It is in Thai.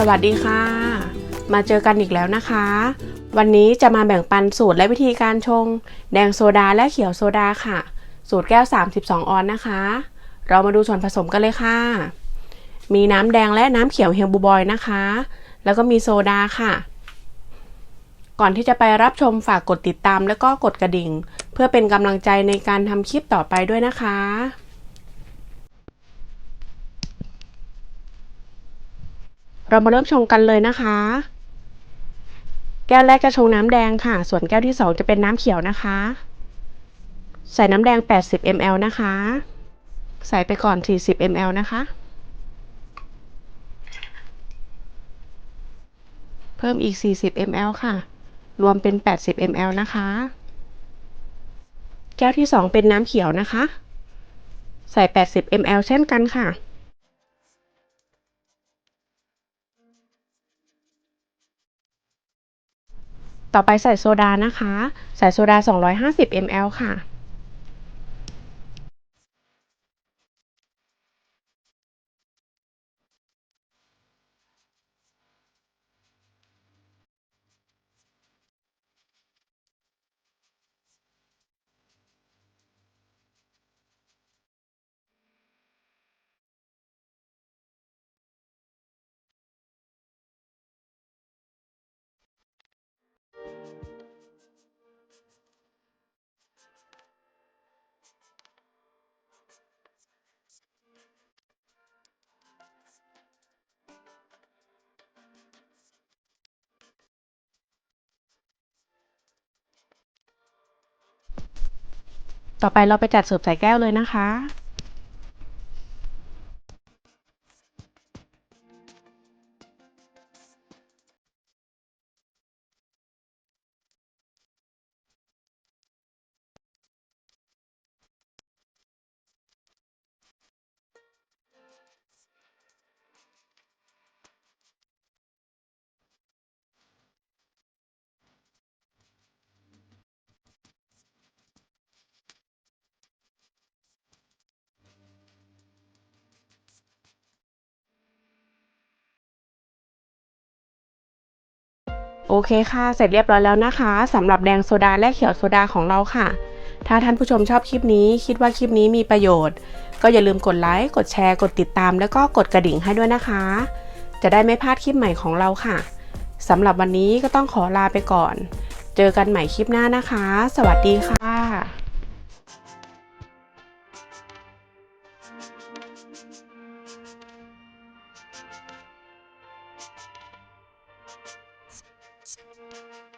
สวัสดีค่ะ มาเจอกันอีกแล้วนะคะ วันนี้จะมาแบ่งปันสูตรและวิธีการชง แดงโซดาและเขียวโซดาค่ะ สูตรแก้ว 32 ออนนะคะ เรามาดูส่วนผสมกันเลยค่ะ มีน้ำแดงและน้ำเขียวเฮลบูบอยนะคะ แล้วก็มีโซดาค่ะ ก่อนที่จะไปรับชมฝากกดติดตามแล้วก็กดกระดิ่ง เพื่อเป็นกำลังใจในการทำคลิปต่อไปด้วยนะคะ เรามาเริ่มชงกันเลยนะคะ แก้วแรกจะชงน้ำแดงค่ะ ส่วนแก้วที่สองจะเป็นน้ำเขียวนะคะ ใส่น้ำแดง 80 ml นะคะ ใส่ไปก่อน 40 ml นะคะ เพิ่มอีก 40 ml ค่ะ รวมเป็น 80 ml นะคะ แก้วที่สองเป็นน้ำเขียวนะคะ ใส่ 80 ml เช่นกันค่ะ ต่อไปใส่โซดานะคะ ใส่โซดา 250 ml ค่ะ ต่อไปเราไปจัดเสิร์ฟใส่แก้วเลยนะคะ โอเคค่ะ เสร็จเรียบร้อยแล้วนะคะสำหรับแดงโซดาและเขียวโซดาของเราค่ะ ถ้าท่านผู้ชมชอบคลิปนี้ คิดว่าคลิปนี้มีประโยชน์ ก็อย่าลืมกดไลค์กดแชร์ กดติดตาม แล้วก็กดกระดิ่งให้ด้วยนะคะ จะได้ไม่พลาดคลิปใหม่ของเราค่ะสำหรับวันนี้ก็ต้องขอลาไปก่อน เจอกันใหม่คลิปหน้านะคะ สวัสดีค่ะ Sports.